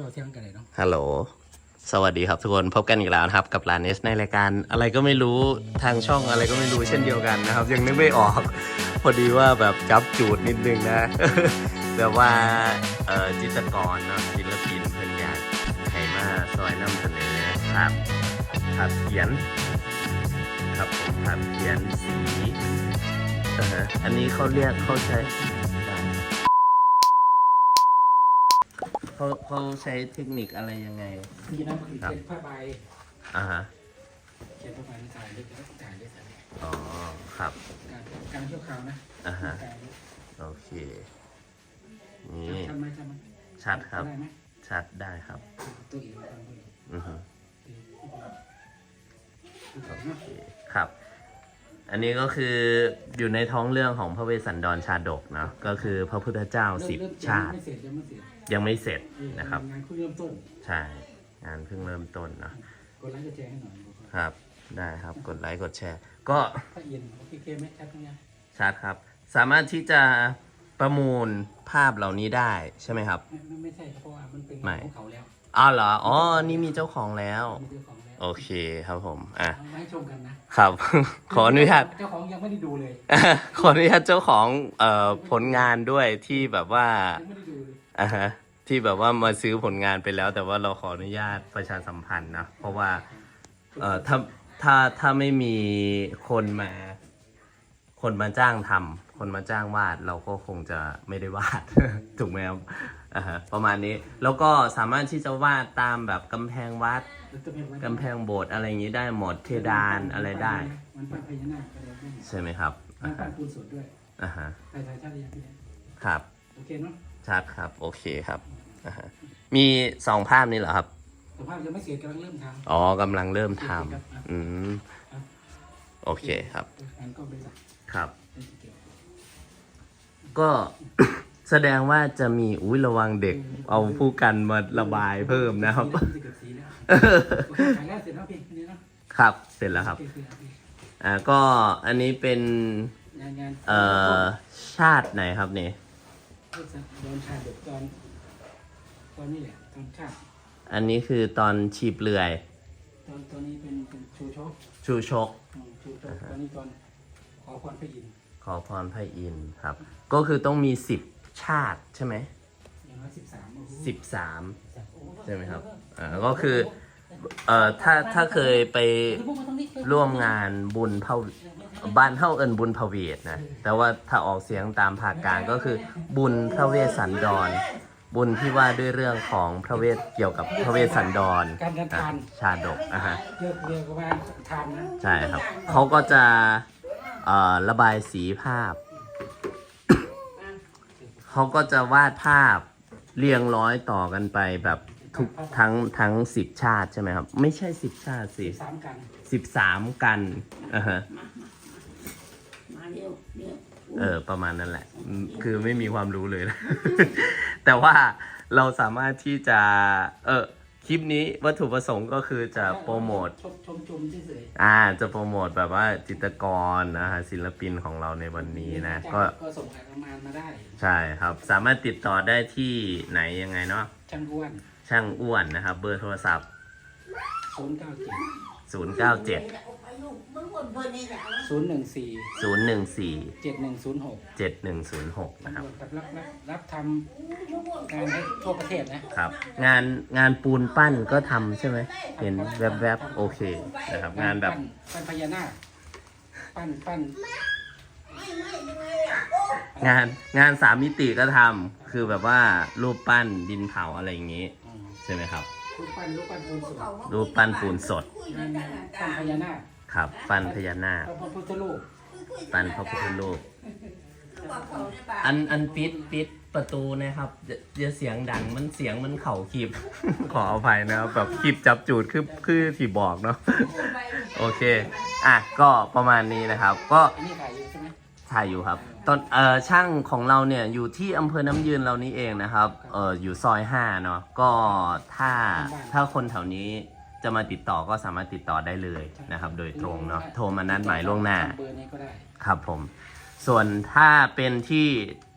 เราเที่ยงกันเลยเนาะฮัลโหล สวัสดีครับทุกคนพบกันอีกแล้วนะครับ กับลานเนสในรายการอะไรก็ไม่รู้ทางช่องอะไรก็ไม่รู้เช่นเดียวกันนะครับ ยังนึกไม่ออก พอดีว่าแบบจับจูดนิดนึงนะ แบบว่าเอ่อจิตรกรเนาะศิลปินเพิ่นอยากให้มาซอยนำเสนอภาพภาพเขียนครับผมภาพเขียนสีอ่าฮะอันนี้เขาเรียกเขาใช้ เขาเขาใช้เทคนิคอะไรยังไง ที่นั่นคือเขียนผ้าใบอ่าฮะเขียนผ้าใบในถ่ายด้วยถ่ายด้วยถ่ายด้วยอ๋อครับ การการเที่ยวคราวนะอ่าฮะ การด้วยโอเค นี่ชัดไหมชัดไหมชัดครับ ได้ไหมชัดได้ครับ ตัวเองฟังตัวเองอือฮึโอโอเคครับ อันนี้ก็คืออยู่ในท้องเรื่องของพระเวสสันดรชาดกเนาะก็คือพระพุทธเจ้าสิบชาติ ไม่เสร็จยังไม่เสร็จยังไม่เสร็จนะครับ งานเพิ่งเริ่มต้นใช่งานเพิ่งเริ่มต้นเนาะกดไลค์กดแชร์ให้หน่อยครับ ได้ครับกดไลค์กดแชร์ ก็ถ้าเย็นโอเคเคไหมชัดไหมเนี่ยชัดครับ สามารถที่จะประมูลภาพเหล่านี้ได้ใช่ไหมครับ ไม่ไม่ไม่ใช่เพราะว่ามันเป็นไม่ของเขาแล้วอ้าวเหรออ๋อนี่มีเจ้าของแล้ว มีเจ้าของแล้ว โอเคครับผม อะเอามาให้ชมกันนะครับ ขออนุญาต เจ้าของยังไม่ได้ดูเลยขออนุญาตเจ้าของเอ่อผลงานด้วยที่แบบว่ายังไม่ได้ดูเลยอ่าฮะที่แบบว่ามาซื้อผลงานไปแล้ว แต่ว่าเราขออนุญาตประชาสัมพันธ์นะเพราะว่าเอ่อถ้าถ้าถ้าไม่มีคนมา คนมาจ้างทำคนมาจ้างวาดเราก็คงจะไม่ได้วาด ถูกไหมครับ อ่าฮะประมาณนี้แล้วก็สามารถที่จะวาดตามแบบกำแพงวัดแล้วจะเป็นวันกำแพงโบสถ์อะไรอย่างนี้ได้หมดเพดานอะไรได้ มันปั้นพญานาคอะไรได้ใช่ไหมครับมัอ่านปั้ฮะนปูนสดด้วยอ่าฮะถ่ายถ่ายชาติยังพี่เนี่ยครับโอเคเนาะชัดครับโอเคครับอ่าฮะมีสองภาพนี้เหรอครับสภาพยังไม่เสร็จกำลังเริ่มทอ๋อกำลังเริ่มทำอืมำโอเคครับอันก็เป็นหลักครับ เป็นเกี่ยวก็ แสดงว่าจะมีอุ้ยระวังเด็ก เอาผู้กันมาระบายเพิ่มนะครับจะเกิดสีแล้วโอเคถ่ายแล้วเสร็จแล้วพี่นี่เนาะครับเสร็จแล้วครับ โอเคโอเคอ่าก็อันนี้เป็น งานงานเอ่อชาติไหนครับเนี่ยโดนชาเด็กตอน ตอนนี้แหละตอนชาติอันนี้คือตอนชีบเลื่อย ตอนตอนนี้เป็นเป็นชูชกชูชก อืมชูชกตอนนี้ตอนขอพรพระอินทร์ขอพรพระอินทร์ครับ ก็คือต้องมีสิบ ชาติใช่ไหมอย่างน้อยสิบสามสิบสามใช่ไหมครับอ่าก็คือเอ่อถ้าถ้าเคยไปร่วมงานบุญพระบ้านเท่าเอินบุญพระเวทนะ แต่ว่าถ้าออกเสียงตามภาคกลางก็คือบุญพระเวสสันดร บุญที่ว่าด้วยเรื่องของพระเวทเกี่ยวกับพระเวสสันดรการเดินอะทางชาดกอะฮะเรียกเรียกว่าทานนะใช่ครับเขาก็จะเอ่อระบายสีภาพ เขาก็จะวาดภาพเรียงร้อยต่อกันไปแบบทุกทั้งทั้งสิบชาติใช่ไหมครับ ไม่ใช่สิบชาติสิสามกันสิบสามกันอ่าฮะมาเร็วเร็วเออประมาณนั้นแหละอืมคือไม่มีความรู้เลยนะ แต่ว่าเราสามารถที่จะ เออ คลิปนี้วัตถุประสงค์ก็คือจะโปรโมท ชมชมชมเฉยอ่า จะโปรโมทแบบว่าจิตรกรนะฮะศิลปินของเราในวันๆนี้นะจ้างก็ก็ส่งขายประมาณมาได้ใช่ครับ สามารถติดต่อได้ที่ไหนยังไงเนาะช่างอ้วนช่างอ้วนนะครับ เบอร์โทรศัพท์ ศูนย์เก้าเจ็ด097ไป ลูกมึงวนเพิ่นนี่แหละศูนย์หนึ่งสี่014เจ็ดหนึ่งศูนย์หก7106นะครับ รับรับรับรับทำงานให้ทั่วประเทศนะครับ งานงานปูนปั้นก็ทำใช่ไหม เห็นแวบๆโอเคนะครับ งานแบบปั้ปั้นพญานาคปั้นปั้นไม่ไม่ยังไงอะงานงานสามมิติก็ทำคือแบบว่ารูปปั้นดินเผาอะไรอย่างนี้ อืมใช่ไหมครับ รูปปั้นรูปปั้นปูนสดรูปปั้นปูนสด คุยงากันนงากันนปั้นพญานาค ครับปั้นพญานาค พระพุทธรูปปั้นพระพุทธรูปคือว่าเขาเนี่ยป่ะอันอันปิดปิดประตูนะครับอย่าอย่าเสียงดังมันเสียงมันเข่าคลิปขออภัยนะครับแบบคลิปจับจูดคือคือที่บอกเนาะโอเค อะก็ประมาณนี้นะครับ ก็อันนี้ขายอยู่ใช่ไหมถ่ายอยู่ครับตอนเอ่อช่างของเราเนี่ยอยู่ที่อำเภอน้ำยืนเรานี่เองนะครับเอ่ออยู่ซอยห้าเนาะก็ถ้าถ้าคนแถวนี้ จะมาติดต่อก็สามารถติดต่อได้เลยนะครับ โดยตรงเนาะโทรมานัดหมายล่วงหน้าเบอร์นี้ก็ได้ครับผม ส่วนถ้าเป็นที่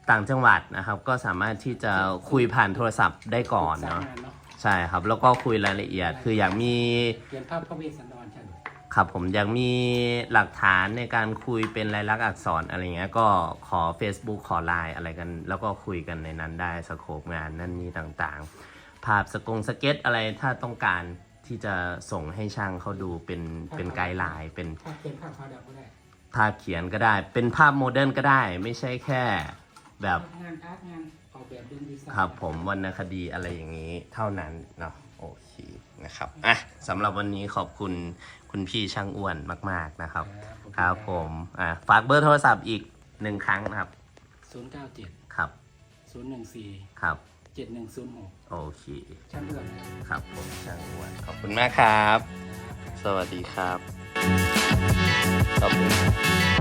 ต่างจังหวัดนะครับ ก็สามารถที่จะคุยผ่านโทรศัพท์ได้ก่อนเนาะสมงเนาะใช่ครับ แล้วก็คุยรายละเอียด คืออยากมีเขียนภาพพระเวสสันดรใช่ไหมครับผมอยากมีหลักฐานในการคุยเป็นลายลักษณ์อักษรอะไรเงี้ยก็ขอ Facebook ขอไลน์อะไรกัน แล้วก็คุยกันในนั้นได้สโคปงานนั่นนี่ต่างๆ ภาพสกงสเก็ตอะไรถ้าต้องการ ที่จะส่งให้ช่างเขาดูเป็นเป็นไกด์ไลน์เป็นภาพเขียนภาพขาวดำก็ได้ภาพเขียนก็ได้ เป็นภาพโมเดิร์นก็ได้ ไม่ใช่แค่แบบงานอาร์ตงานออกแบบดึงดีไซน์ครับผมวรรณคดีอะไรอย่างนี้เท่านั้นเนาะโอเคนะครับอะสำหรับวันนี้ขอบคุณคุณพี่ช่างอ้วนมาก ๆนะครับ ครับผมอะฝากเบอร์โทรศัพท์อีกหนึ่งครั้งนะครับ ศูนย์เก้าเจ็ดครับศูนย์หนึ่งสี่ครับ เจ็ดหนึ่งศูนย์หกโอเค ช่างเลือกครับผมช่างอ้วนขอบคุณมากครับ สวัสดีครับ ขอบคุณ